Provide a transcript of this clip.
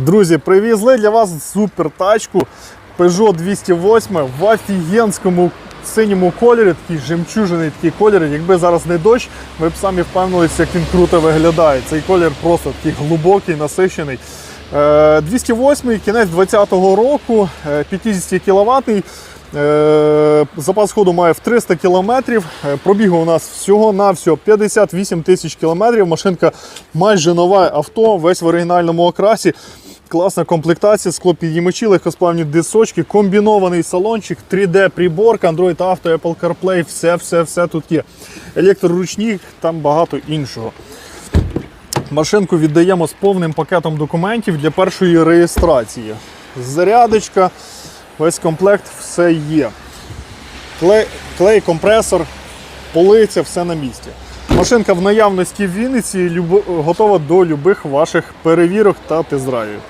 Друзі, привезли для вас супер тачку Peugeot 208 в офігенському синьому кольорі, такий жемчужний такий колір. Якби зараз не дощ, ви б самі впевнилися, як він круто виглядає. Цей колір просто такий глибокий, насичений. Е, 208 кінець 2020 року, е, 50 кВт. Е, Запас ходу має в 300 км. Пробігу у нас всього-навсього 58 тисяч км. Машинка майже нове авто, весь в оригінальному окрасі. Класна комплектація, склопідіймачі, легкосплавні дисочки, комбінований салончик, 3D-приборка, Android Auto, Apple CarPlay, все, все, все тут є. Електроручник, там багато іншого. Машинку віддаємо з повним пакетом документів для першої реєстрації. Зарядочка, весь комплект, все є. Клей, клей компресор, полиця, все на місці. Машинка в наявності в Вінниці готова до любих ваших перевірок та тест-драйвів.